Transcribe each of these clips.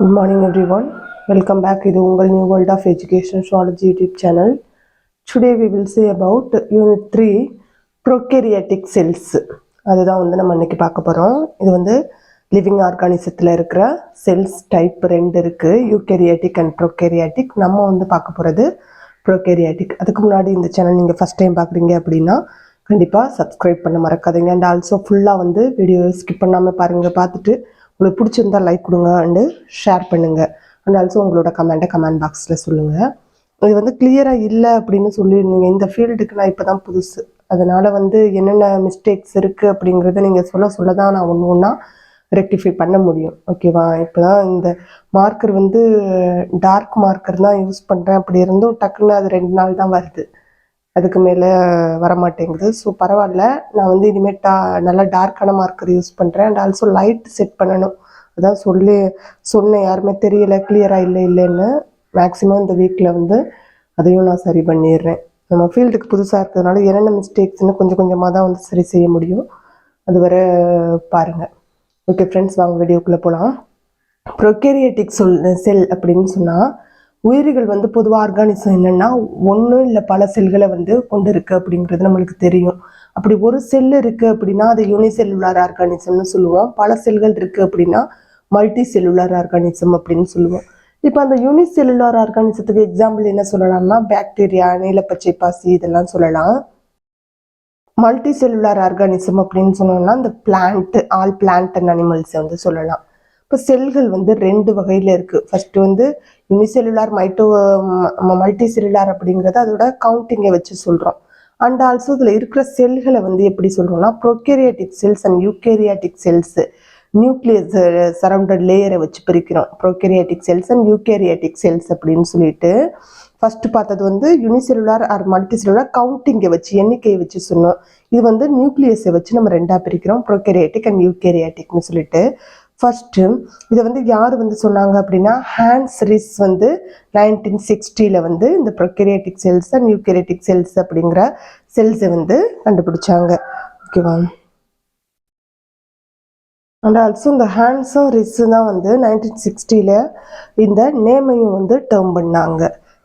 Good morning everyone welcome back இது உங்கள் new world of education strategy YouTube channel today we will say about unit three prokaryotic cells அதுதான் வந்து நம்ம இன்றைக்கி பார்க்க போகிறோம் இது வந்து லிவிங் ஆர்கானிசத்தில் இருக்கிற செல்ஸ் டைப் ரெண்டு இருக்குது யூகேரியாட்டிக் அண்ட் ப்ரொக்கேரியாட்டிக் நம்ம வந்து பார்க்க போகிறது ப்ரொக்கேரியாட்டிக் அதுக்கு முன்னாடி இந்த சேனல் நீங்கள் ஃபஸ்ட் டைம் பார்க்குறீங்க அப்படின்னா கண்டிப்பாக சப்ஸ்கிரைப் பண்ண மறக்காதீங்க. அண்ட் ஆல்சோ ஃபுல்லாக வந்து வீடியோ ஸ்கிப் பண்ணாமல் பாருங்கள் பார்த்துட்டு உங்களுக்கு பிடிச்சிருந்தா லைக் கொடுங்க அண்டு ஷேர் பண்ணுங்கள் அண்ட் ஆல்சோ உங்களோட கமெண்ட்டை கமெண்ட் பாக்ஸில் சொல்லுங்கள் இது வந்து கிளியராக இல்லை அப்படின்னு சொல்லியிருந்தீங்க. இந்த ஃபீல்டுக்கு நான் இப்போ தான் புதுசு. அதனால் வந்து என்னென்ன மிஸ்டேக்ஸ் இருக்குது அப்படிங்கிறத நீங்கள் சொல்ல சொல்ல தான் நான் ஒன்று ஒன்றா ரெக்டிஃபை பண்ண முடியும். ஓகேவா இப்போ தான் இந்த மார்க்கர் வந்து டார்க் மார்க்கர் தான் யூஸ் பண்ணுறேன் அப்படி இருந்தும் டக்குன்னு அது ரெண்டு நாள் தான் வருது. அதுக்கு மேலே வரமாட்டேங்குது. ஸோ பரவாயில்ல. நான் வந்து இனிமேல் டா நல்லா டார்க்கான மார்க்கர் யூஸ் பண்ணுறேன் அண்ட் ஆல்சோ லைட் செட் பண்ணணும். அதான் சொல்லி சொன்னேன். யாருமே தெரியலை கிளியராக இல்லை இல்லைன்னு. மேக்ஸிமம் இந்த வீக்கில் வந்து அதையும் நான் சரி பண்ணிடுறேன். நம்ம ஃபீல்டுக்கு புதுசாக இருக்கிறதுனால என்னென்ன மிஸ்டேக்ஸ்னு கொஞ்சம் கொஞ்சமாக தான் வந்து சரி செய்ய முடியும். அதுவரை பாருங்கள் ஓகே ஃப்ரெண்ட்ஸ் வாங்க வீடியோக்குள்ளே போகலாம் ப்ரொக்கேரியட்டிக் சொல் செல் அப்படின்னு சொன்னால் உயிரிகள் வந்து பொதுவாக ஆர்கானிசம் என்னென்னா ஒன்று இல்லை பல செல்களை வந்து கொண்டு இருக்கு அப்படிங்கிறது நம்மளுக்கு தெரியும். அப்படி ஒரு செல் இருக்குது அப்படின்னா அது யூனிசெல்லுலார் ஆர்கானிசம்னு சொல்லுவோம். பல செல்கள் இருக்குது அப்படின்னா மல்டி செல்லுலார் ஆர்கானிசம் அப்படின்னு சொல்லுவோம். இப்போ அந்த யூனிசெல்லுலார் ஆர்கானிசத்துக்கு எக்ஸாம்பிள் என்ன சொல்லலாம்னா பாக்டீரியா நீலப்பச்சை பாசி இதெல்லாம் சொல்லலாம். மல்டி செல்லுலார் ஆர்கானிசம் அப்படின்னு சொன்னோம்னா இந்த பிளான்ட் ஆல் பிளான்ட் அண்ட் அனிமல்ஸை வந்து சொல்லலாம். இப்போ செல்கள் வந்து ரெண்டு வகையில் இருக்குது ஃபஸ்ட்டு வந்து யூனிசெல்லுலார் மைட்டோ மல்டி செல்லுலார் அப்படிங்கிறத அதோட கவுண்டிங்கை வச்சு சொல்கிறோம் அண்ட் ஆல்சோ இதில் இருக்கிற செல்களை வந்து எப்படி சொல்கிறோம்னா prokaryotic cells and eukaryotic cells nucleus surrounded லேயரை வச்சு பிரிக்கிறோம். Prokaryotic cells and eukaryotic cells அப்படின்னு சொல்லிட்டு ஃபஸ்ட்டு பார்த்தது வந்து யூனிசெல்லுலார் ஆர் மல்டி செல்லுலார் கவுண்டிங்கை வச்சு எண்ணிக்கையை வச்சு சொன்னோம். இது வந்து நியூக்ளியஸை வச்சு நம்ம ரெண்டாக பிரிக்கிறோம். ப்ரோகேரியாட்டிக் அண்ட் யூகேரியாட்டிக்னு சொல்லிட்டு. ஃபர்ஸ்ட்டு இதை வந்து யார் வந்து சொன்னாங்க அப்படின்னா ஹேண்ட்ஸ் ரிஸ் வந்து நைன்டீன் சிக்ஸ்டியில் வந்து இந்த prokaryotic cells and eukaryotic cells அப்படிங்கிற செல்ஸை வந்து கண்டுபிடிச்சாங்க. ஓகேவா அண்ட் ஆல்சோ இந்த ஹேண்ட்ஸும் ரிஸ்ஸு தான் வந்து நைன்டீன் சிக்ஸ்டியில் இந்த நேமையும் வந்து டேர்ம் பண்ணாங்க.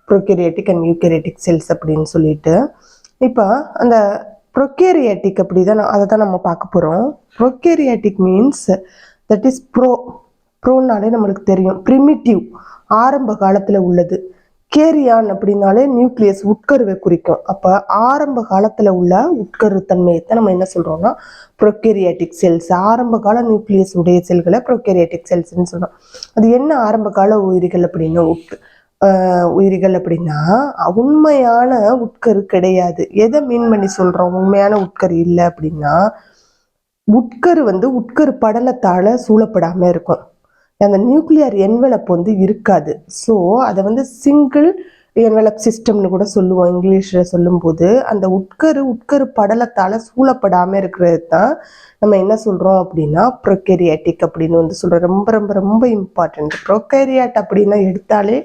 ப்ரொக்கேரியாட்டிக் அண்ட் யூகேரியாட்டிக் செல்ஸ் அப்படின்னு சொல்லிட்டு. இப்போ அந்த ப்ரொக்கேரியாட்டிக் அப்படி தான் அதை தான் நம்ம பார்க்க போகிறோம் prokaryotic means that is pro ப்ரோனாலே நம்மளுக்கு தெரியும். ப்ரிமிட்டிவ் ஆரம்ப காலத்தில் உள்ளது. கேரியான் அப்படின்னாலே நியூக்ளியஸ் உட்கருவை குறிக்கும். அப்போ ஆரம்ப காலத்தில் உள்ள உட்கரு தன்மையை நம்ம என்ன சொல்கிறோம்னா ப்ரொக்கேரியாட்டிக் செல்ஸ் ஆரம்ப கால நியூக்ளியஸ் உடைய செல்களை ப்ரொக்கேரியாட்டிக் செல்ஸ்ன்னு சொல்கிறோம் அது என்ன ஆரம்ப கால உயிரிகள் அப்படின்னா உட் உயிரிகள் அப்படின்னா உண்மையான உட்கரு கிடையாது. எதை மீன் பண்ணி சொல்கிறோம் உண்மையான உட்கரு இல்லை அப்படின்னா உட்கரு வந்து உட்கரு படலத்தால் சூழப்படாமல் இருக்கும். அந்த நியூக்ளியர் என்வலப் வந்து இருக்காது. ஸோ அதை வந்து சிங்கிள் என்வலப் சிஸ்டம்னு கூட சொல்லுவோம். இங்கிலீஷில் சொல்லும்போது அந்த உட்கரு உட்கரு படலத்தால் சூழப்படாமல் இருக்கிறது தான் நம்ம என்ன சொல்கிறோம் அப்படின்னா ப்ரொக்கேரியாட்டிக் அப்படின்னு வந்து சொல்கிறோம் ரொம்ப ரொம்ப ரொம்ப இம்பார்ட்டண்ட் ப்ரொக்கேரியாட் அப்படின்னா எடுத்தாலே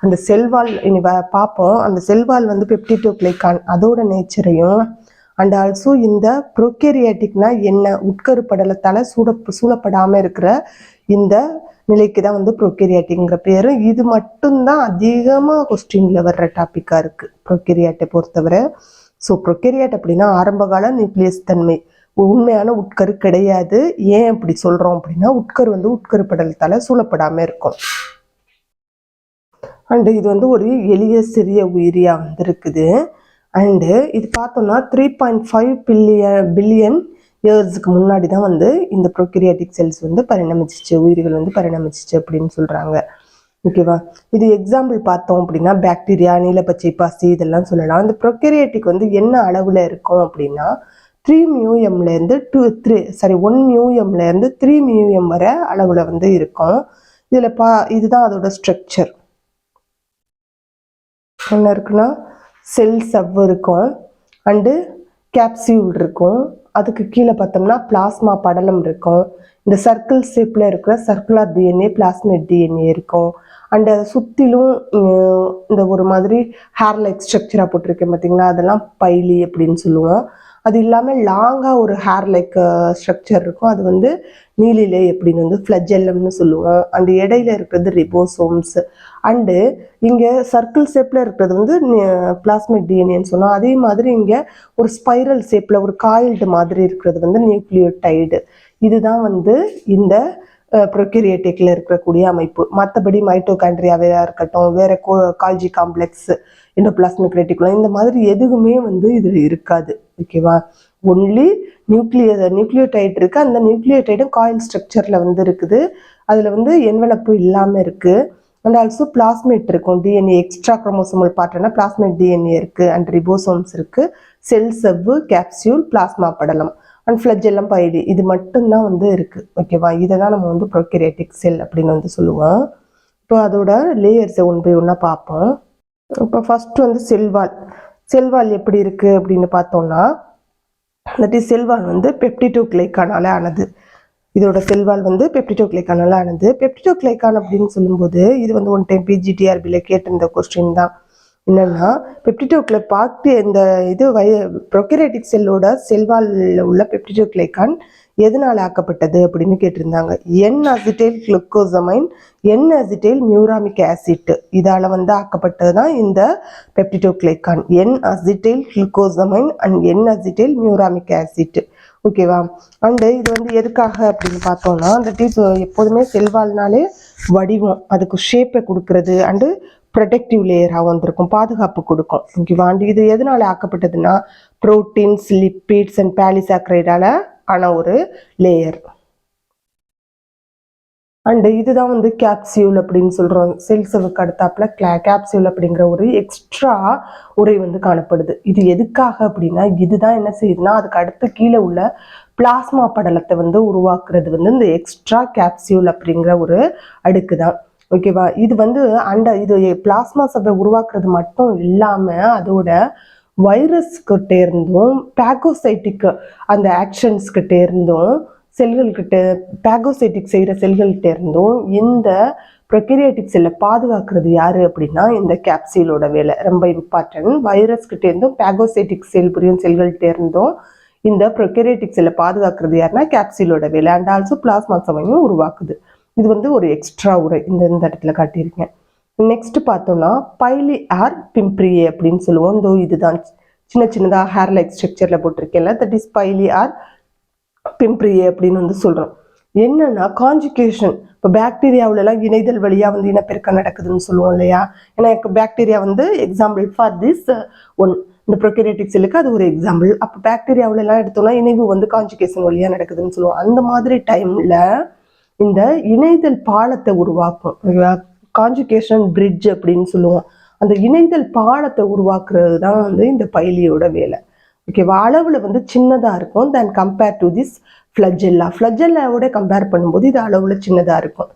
அந்த செல்வால் இனி வ- பார்ப்போம். அந்த செல்வால் வந்து பெப்டிடோக்ளைக்கான் அதோட நேச்சரையும் அண்ட் ஆல்சோ இந்த ப்ரொக்கேரியாட்டிக்னா என்ன? உட்கரு படலத்தால் சூட சூழப்படாமல் இருக்கிற இந்த நிலைக்கு தான் வந்து ப்ரொக்கேரியாட்டிங்கிற பேர். இது மட்டும்தான் அதிகமாக கொஸ்டினில் வர்ற டாப்பிக்காக இருக்குது ப்ரொக்கேரியாட்டை பொறுத்தவரை. ஸோ ப்ரொக்கேரியாட் அப்படின்னா ஆரம்பகால நியூக்ளியஸ் தன்மை. உண்மையான உட்கரு கிடையாது. ஏன் அப்படி சொல்கிறோம் அப்படின்னா உட்கரு வந்து உட்கரு படலத்தால் சூழப்படாமல் இருக்கும். அண்டு இது வந்து ஒரு எளிய சிறிய உயிரியாக வந்துருக்குது. அண்டு இது பார்த்தோம்னா three point five billion billion இயர்ஸுக்கு முன்னாடி தான் வந்து இந்த ப்ரொக்கேரியாட்டிக் செல்ஸ் வந்து பரிணமிச்சிச்சு உயிர்கள் வந்து பரிணமிச்சிச்சு அப்படின்னு சொல்கிறாங்க ஓகேவா இது எக்ஸாம்பிள் பார்த்தோம் அப்படின்னா பாக்டீரியா நீலப்பச்சை பாசி இதெல்லாம் சொல்லலாம். அந்த ப்ரொக்கரியாட்டிக் வந்து என்ன அளவில் இருக்கும் அப்படின்னா த்ரீ மியூஎம்லேருந்து டூ த்ரீ சாரி ஒன் மியூஎம்லேருந்து த்ரீ மியூஎம் வரை அளவில் வந்து இருக்கும். இதில் பா இதுதான் அதோட ஸ்ட்ரக்சர் என்ன இருக்குன்னா செல் சவ் இருக்கும். அண்டு கேப்சியூல் இருக்கும். அதுக்கு கீழே பார்த்தோம்னா பிளாஸ்மா படலம் இருக்கும். இந்த சர்க்கிள் ஷேப்பில் இருக்கிற சர்க்குலர் டிஎன்ஏ பிளாஸ்மேட் டிஎன்ஏ இருக்கும். அண்ட் அதை சுற்றிலும் இந்த ஒரு மாதிரி ஹேர் லைக் ஸ்ட்ரக்சராக போட்டிருக்கேன் பார்த்தீங்களா அதெல்லாம் பைலி அப்படின்னு சொல்லுவோம். அது இல்லாமல் லாங்காக ஒரு ஹேர் லைக் ஸ்ட்ரக்சர் இருக்கும். அது வந்து நீலிலே எப்படின்னு வந்து ஃப்ளஜெல்லம்னு சொல்லுவோம் அண்ட் இடையில இருக்கிறது ரிபோசோம்ஸ் அண்டு இங்கே சர்க்கிள் ஷேப்பில் இருக்கிறது வந்து பிளாஸ்மிக் டிஎன்ஏன்னு சொன்னோம். அதே மாதிரி இங்கே ஒரு ஸ்பைரல் ஷேப்பில் ஒரு காயில்டு மாதிரி இருக்கிறது வந்து நியூக்ளியோடைடு இதுதான் வந்து இந்த ப்ரொக்யூரியேட்டிக்கில் இருக்கக்கூடிய அமைப்பு. மற்றபடி மைட்டோகாண்ட்ரியாவையாக இருக்கட்டும். வேற Golgi complex endoplasmic reticulum இந்த மாதிரி எதுவுமே வந்து இதில் இருக்காது. ஓகேவா? ஒன்லி நியூக்ளியர் நியூக்ளியோடைட் இருக்கு. அந்த நியூக்ளியோடைடும் காயில் ஸ்ட்ரக்சரில் வந்து இருக்குது. அதில் வந்து என்வலப்பு இல்லாமல் இருக்கு. அண்ட் ஆல்சோ பிளாஸ்மேட் இருக்கும். டிஎன்ஏ எக்ஸ்ட்ரா குரோமோசோமல் பார்ட்னா பிளாஸ்மேட் டிஎன்ஏ இருக்கு. அண்ட் ரிபோசோம்ஸ் இருக்கு. செல் செவ்வு கேப்சியூல் பிளாஸ்மா படலம். அண்ட் ஃப்ளஜெல்லாம் பயிடு இது மட்டும்தான் வந்து இருக்குது ஓகேவா? இதை தான் நம்ம வந்து ப்ரொக்யூரேட்டிக் செல் அப்படின்னு வந்து சொல்லுவோம். இப்போ அதோட லேயர்ஸை ஒன் பை ஒன்றா பார்ப்போம். இப்போ ஃபர்ஸ்ட் வந்து செல்வால் செல்வால் எப்படி இருக்குது அப்படின்னு பார்த்தோம்னா தட் செல்வால் வந்து பெப்டிடோ கிளைக்கானால் ஆனது. இதோட செல்வால் வந்து பெப்டிடோ கிளைக்கானால் ஆனது. பெப்டிடோ கிளைக்கான் அப்படின்னு சொல்லும்போது இது வந்து ஒன் டைம் பிஜிடிஆர்பியில் கேட்டிருந்த கொஸ்டின் தான். என்னன்னா பெப்டிடோக்ல பார்த்து இந்த இது வய ப்ரொக்கரேட்டிக் செல்லோட செல்வாலில் உள்ள பெப்டிடோக்ளைக்கான் எதனால் ஆக்கப்பட்டது அப்படின்னு கேட்டிருந்தாங்க. N acetyl glucosamine N acetyl neuramic acid இதால் வந்து ஆக்கப்பட்டது தான் இந்த peptidoglycan N acetyl glucosamine and N acetyl neuramic acid ஓகேவா அண்டு இது வந்து எதுக்காக அப்படின்னு பார்த்தோம்னா அந்த டீப் எப்போதுமே செல்வால்னாலே வடிவம் அதுக்கு ஷேப்பை கொடுக்கறது அண்டு ப்ரொடெக்டிவ் லேயராக வந்திருக்கும் பாதுகாப்பு கொடுக்கும். ஓகேவா அண்டு இது எதனால் ஆக்கப்பட்டதுன்னா ப்ரோட்டீன்ஸ் லிப்பிட்ஸ் அண்ட் பேலிசாக்ரைடால ஆன ஒரு லேயர் அண்டு இதுதான் வந்து கேப்சியூல் அப்படின்னு சொல்கிறோம் செல்ஸுக்கு அடுத்தாப்புல கிளா கேப்சியூல் அப்படிங்கிற ஒரு எக்ஸ்ட்ரா உரை வந்து காணப்படுது. இது எதுக்காக அப்படின்னா இதுதான் என்ன செய்யுதுன்னா அதுக்கு அடுத்து கீழே உள்ள பிளாஸ்மா படலத்தை வந்து உருவாக்குறது வந்து இந்த எக்ஸ்ட்ரா கேப்சியூல் அப்படிங்கிற ஒரு அடுக்கு தான் ஓகேவா இது வந்து அண்ட இது பிளாஸ்மா சபை உருவாக்குறது மட்டும் இல்லாமல் அதோட வைரஸ்கிட்ட இருந்தும் பேகோசைட்டிக் அந்த ஆக்ஷன்ஸ்கிட்டே இருந்தும் செல்கள்கிட்ட பேகோசைட்டிக் செய்கிற செல்கள்கிட்ட இருந்தும் இந்த ப்ரொக்கேரியாட்டிக் செல்லை பாதுகாக்கிறது யார் அப்படின்னா இந்த கேப்சியூலோட வேலை. ரொம்ப இம்பார்ட்டன்ட். வைரஸ்கிட்டே இருந்தும் பேகோசைட்டிக் செல் புரியும் செல்கள்கிட்ட இருந்தும் இந்த ப்ரொக்கேரியாட்டிக் செல்லை பாதுகாக்கிறது யாருன்னா கேப்சியூலோட வேலை. அண்ட் ஆல்சோ பிளாஸ்மா சமையும் உருவாக்குது. இது வந்து ஒரு எக்ஸ்ட்ரா உரை இந்த இந்த இடத்துல காட்டியிருக்கேன். நெக்ஸ்ட் பார்த்தோம்னா பைலி ஆர் பிம்ப்ரியே அப்படின்னு சொல்லுவோம். இந்த இதுதான். சின்ன சின்னதாக ஹேர் லைக் ஸ்ட்ரக்சரில் போட்டிருக்கேன்ல that is pili or fimbriae அப்படின்னு வந்து சொல்கிறோம் என்னன்னா காஞ்சுகேஷன் இப்போ பாக்டீரியாவிலலாம் இணைதல் வழியாக வந்து இனப்பெருக்கம் நடக்குதுன்னு சொல்லுவோம் இல்லையா? ஏன்னா பாக்டீரியா வந்து எக்ஸாம்பிள் ஃபார் திஸ் ஒன் இந்த ப்ரொக்கேரியட்டிக் செல்லுக்கு அது ஒரு எக்ஸாம்பிள் அப்போ பாக்டீரியாவிலலாம் எடுத்தோம்னா இணைவு வந்து காஞ்சுகேஷன் வழியாக நடக்குதுன்னு சொல்லுவோம். அந்த மாதிரி டைமில் இந்த இணைதல் பாலத்தை உருவாக்கும் காஞ்சுகேஷன் பிரிட்ஜ் அப்படின்னு சொல்லுவோம். அந்த இணைதல் பாலத்தை உருவாக்குறது தான் வந்து இந்த பயிலியோட வேலை. ஓகேவா அளவில் வந்து சின்னதாக இருக்கும். Then compare to this flagella ஃப்ளஜெல்லாவோட compare பண்ணும்போது இது அளவில் சின்னதாக இருக்கும்.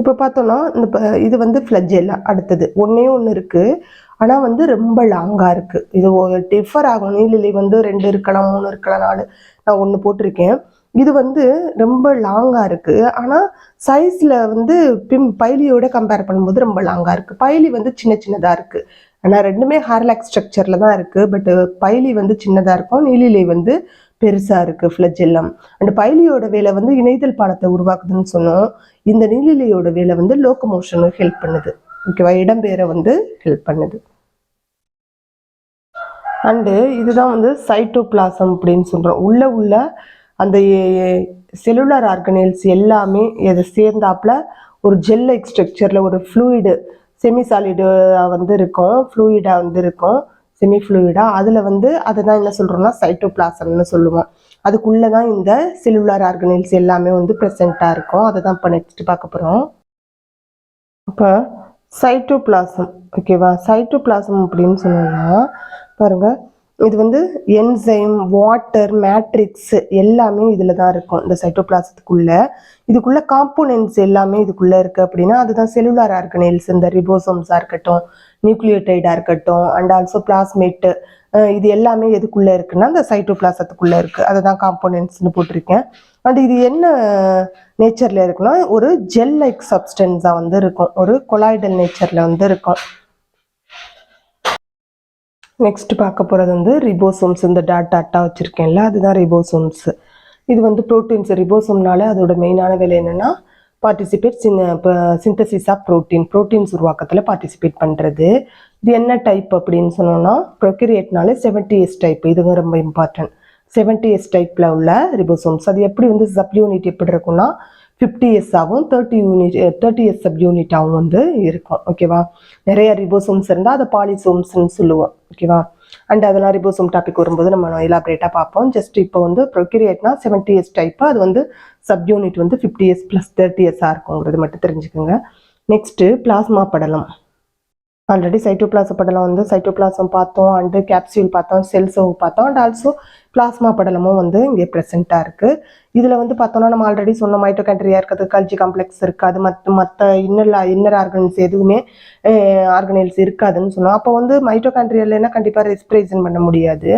இப்போ பார்த்தோம்னா இந்த இது வந்து ஃப்ளஜெல்லா அடுத்தது. ஒன்றே ஒன்று இருக்குது ஆனால் வந்து ரொம்ப லாங்காக இருக்குது இது டிஃபர் ஆகும் நீலிலை வந்து ரெண்டு இருக்கலாம் மூணு இருக்கலாம் நாலு. நான் ஒன்று போட்டிருக்கேன். இது வந்து ரொம்ப லாங்காக இருக்குது ஆனால் சைஸில் வந்து பிம் பைலியோட கம்பேர் பண்ணும்போது ரொம்ப லாங்காக இருக்குது பைலி வந்து சின்ன சின்னதாக இருக்குது ஆனால் ரெண்டுமே ஹேர்லாக் ஸ்ட்ரக்சரில் தான் இருக்குது பட் பைலி வந்து சின்னதாக இருக்கும். நீலிலை வந்து பெருசாக இருக்குது ஃப்ளஜெல்லாம் அண்ட் பைலியோட வேலை வந்து இணைதல் பாலத்தை உருவாக்குதுன்னு சொன்னோம். இந்த நீலிலையோட வேலை வந்து லோக்கமோஷனுக்கு ஹெல்ப் பண்ணுது. ஓகேவா இடம்பெயர வந்து ஹெல்ப் பண்ணுது. அண்டு இதுதான் வந்து சைட்டோபிளாசம் அப்படின்னு சொல்கிறோம் உள்ள உள்ள அந்த செல்லுலார் ஆர்கனைல்ஸ் எல்லாமே இதை சேர்ந்தாப்புல ஒரு ஜெல் லைக் ஸ்ட்ரக்சரில் ஒரு ஃப்ளூயிடு செமி சாலிடாக வந்து இருக்கும். ஃப்ளூயிடாக வந்து இருக்கும். செமி ஃப்ளூயிடாக அதில் வந்து அதை தான் என்ன சொல்கிறோம்னா சைட்டோபிளாசம்னு சொல்லுவோம் அதுக்குள்ளே தான் இந்த செல்லுலார் ஆர்கனைல்ஸ் எல்லாமே வந்து ப்ரெசண்ட்டாக இருக்கும். அதை தான் இப்போ நெக்ஸ்ட் பார்க்க போகிறோம் இப்போ சைட்டோபிளாசம் ஓகேவா சைட்டோபிளாசம் அப்படின்னு சொன்னோம்னா பாருங்கள் இது வந்து என்சைம் வாட்டர் மேட்ரிக்ஸ் எல்லாமே இதில் தான் இருக்கும். இந்த சைட்டோபிளாசத்துக்குள்ள இதுக்குள்ள காம்போனன்ட்ஸ் எல்லாமே இதுக்குள்ளே இருக்குது அப்படின்னா அதுதான் செல்லுலார் ஆர்கனைல்ஸ் இந்த ரிபோசோம்ஸாக இருக்கட்டும் நியூக்ளியோடைடாக இருக்கட்டும் அண்ட் ஆல்சோ பிளாஸ்மேட்டு இது எல்லாமே எதுக்குள்ளே இருக்குன்னா இந்த சைட்டோபிளாசத்துக்குள்ளே இருக்குது அதை தான் காம்போனன்ட்ஸ்னு போட்டிருக்கேன். அண்ட் இது என்ன நேச்சரில் இருக்குன்னா ஒரு ஜெல் லைக் சப்ஸ்டன்ஸாக வந்து இருக்கும். ஒரு கொலாய்டல் நேச்சரில் வந்து இருக்கும். நெக்ஸ்ட் பார்க்க போகிறது வந்து ரிபோசோம்ஸ் இந்த டாட் அட்டா வச்சுருக்கேன்ல அதுதான் ரிபோசோம்ஸ் இது வந்து ப்ரோட்டீன்ஸ் ரிபோசோம்னால அதோட மெயினான வேலை என்னென்னா பார்ட்டிசிபேட் சின் இப்போ சிந்தசிஸ் ஆஃப் ப்ரோட்டீன் ப்ரோட்டீன்ஸ் உருவாக்கத்தில் பார்ட்டிசிபேட் பண்ணுறது இது என்ன டைப் அப்படின்னு சொன்னோம்னா ப்ரொக்ரியேட்னாலே செவன்டி எஸ் டைப் இதுங்க ரொம்ப இம்பார்ட்டன்ட் செவன்டி எஸ் டைப்பில் உள்ள ரிபோசோம்ஸ் அது எப்படி வந்து சப் எப்படி இருக்கும்னா ஃபிஃப்டி எஸ் ஆகும் thirty unit thirty S sub யூனிட்டாகவும் வந்து இருக்கும் ஓகேவா நிறைய ரிபோசோம்ஸ் இருந்தால் அதை பாலிசோம்ஸ்னு சொல்லுவோம் ஓகேவா அண்ட் அதெல்லாம் ரிபோசோம் டாபிக் வரும்போது நம்ம எலாபரேட்டாக பார்ப்போம். ஜஸ்ட் இப்போ வந்து ப்ரொக்யூரியட்னா செவன்டி எஸ் டைப்பு அது வந்து சப் யூனிட் வந்து ஃபிஃப்டி எஸ் ப்ளஸ் தேர்ட்டி எஸ்ஸாக இருக்குங்கிறது மட்டும் தெரிஞ்சுக்கோங்க. நெக்ஸ்ட்டு பிளாஸ்மா படலம். ஆல்ரெடி சைட்டோபிளாச படலம் வந்து சைட்டோபிளாசம் பார்த்தோம் அண்டு கேப்சியூல் பார்த்தோம் செல்ஸோ பார்த்தோம் அண்ட் ஆல்சோ பிளாஸ்மா படலமும் வந்து இங்கே ப்ரெசென்ட்டாக இருக்குது இதில் வந்து பார்த்தோம்னா நம்ம ஆல்ரெடி சொன்ன மைட்டோகாண்ட்ரியா இருக்கிறது கல்ஜி காம்ப்ளெக்ஸ் இருக்காது மற்ற மற்ற இன்னர் இன்னர் ஆர்கன்ஸ் எதுவுமே ஆர்கனைல்ஸ் இருக்காதுன்னு சொன்னோம். அப்போ வந்து மைட்டோகாண்ட்ரியாலனா கண்டிப்பாக ரெஸ்பிரேஷன் பண்ண முடியாது?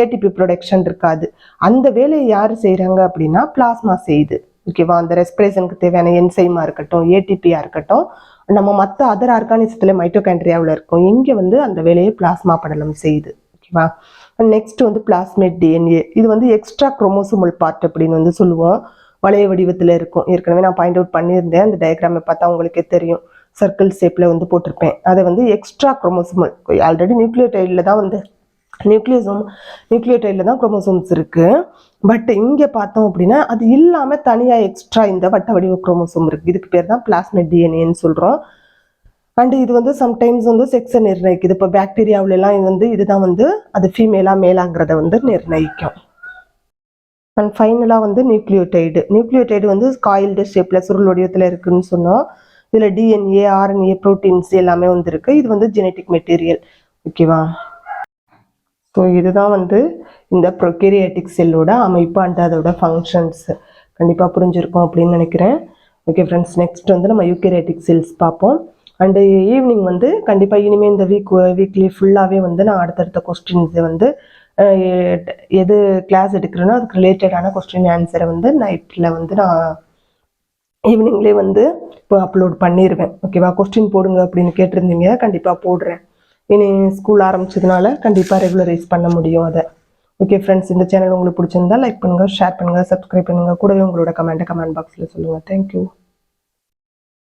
ஏடிபி ப்ரொடக்ஷன் இருக்காது. அந்த வேலையை யார் செய்கிறாங்க அப்படின்னா பிளாஸ்மா செய்யுது ஓகேவா அந்த ரெஸ்பிரேஷனுக்கு தேவையான என்சைமாக இருக்கட்டும் ஏடிபியாக இருக்கட்டும் நம்ம மற்ற அதர் ஆர்கானிசத்தில் மைட்டோகாண்ட்ரியாவில் இருக்கும். இங்கே வந்து அந்த வேலையை பிளாஸ்மா படலம் செய்யுது. ஓகேவா நெக்ஸ்ட் வந்து பிளாஸ்மேட் டிஎன்ஏ இது வந்து எக்ஸ்ட்ரா குரோமோசோமல் பார்ட் அப்படின்னு வந்து சொல்லுவோம். வளைய வடிவத்தில் இருக்கும். ஏற்கனவே நான் பாயிண்ட் அவுட் பண்ணியிருந்தேன். அந்த டயக்ராமை பார்த்தா உங்களுக்கே தெரியும். சர்க்கிள் ஷேப்பில் வந்து போட்டிருப்பேன். அதை வந்து எக்ஸ்ட்ரா குரோமோசோமல் ஆல்ரெடி நியூக்ளியோடைடில் தான் வந்து நியூக்ளியோசோம் நியூக்ளியோடைடில் தான் குரோமோசோம்ஸ் இருக்குது பட் இங்கே பார்த்தோம் அப்படின்னா அது இல்லாமல் தனியாக எக்ஸ்ட்ரா இந்த வட்ட வடிவ குரோமோசோம் இருக்குது இதுக்கு பேர் தான் பிளாஸ்மெட் டிஎன்ஏன்னு சொல்கிறோம் அண்ட் இது வந்து சம்டைம்ஸ் வந்து செக்ஸை நிர்ணயிக்குது. இப்போ பாக்டீரியாவிலலாம் இது வந்து இதுதான் வந்து அது ஃபீமேலாக மேலாங்கிறத வந்து நிர்ணயிக்கும். அண்ட் ஃபைனலாக வந்து நியூக்ளியோடைடு. நியூக்ளியோடைடு வந்து காயில்டு ஷேப்பில் சுருள் வடிவத்தில் இருக்குதுன்னு சொன்னோம். இதில் டிஎன்ஏ ஆர்என்ஏ ப்ரோட்டீன்ஸ் எல்லாமே வந்துருக்கு இது வந்து ஜெனட்டிக் மெட்டீரியல் ஓகேவா ஸோ இதுதான் வந்து இந்த ப்ரொகேரியாட்டிக் செல்லோட அமைப்பு அண்ட் அதோட ஃபங்க்ஷன்ஸ் கண்டிப்பாக புரிஞ்சிருக்கும் அப்படின்னு நினைக்கிறேன். ஓகே ஃப்ரெண்ட்ஸ் நெக்ஸ்ட் வந்து நம்ம யூகேரியாட்டிக் செல்ஸ் பார்ப்போம். அண்டு ஈவினிங் வந்து கண்டிப்பாக இனிமேல் இந்த வீக் வீக்லி ஃபுல்லாகவே வந்து நான் அடுத்தடுத்த கொஸ்டின்ஸை வந்து எது கிளாஸ் எடுக்கிறேனோ அதுக்கு ரிலேட்டடான கொஸ்டின் ஆன்சரை வந்து நைட்டில் வந்து நான் ஈவினிங்லேயே வந்து இப்போ அப்லோட் பண்ணிடுவேன் ஓகேவா கொஸ்டின் போடுங்க அப்படின்னு கேட்டிருந்தீங்க. கண்டிப்பாக போடுறேன். இனி ஸ்கூல் ஆரம்பிச்சதுனால கண்டிப்பாக ரெகுலரைஸ் பண்ண முடியும் அதை. ஓகே ஃப்ரெண்ட்ஸ் இந்த சேனல் உங்களுக்கு பிடிச்சிருந்தா லைக் பண்ணுங்கள் ஷேர் பண்ணுங்கள் சப்ஸ்கிரைப் பண்ணுங்கள் கூடவே உங்களோட கமெண்ட்டை கமெண்ட் பாக்ஸில் சொல்லுங்கள் தேங்க்யூ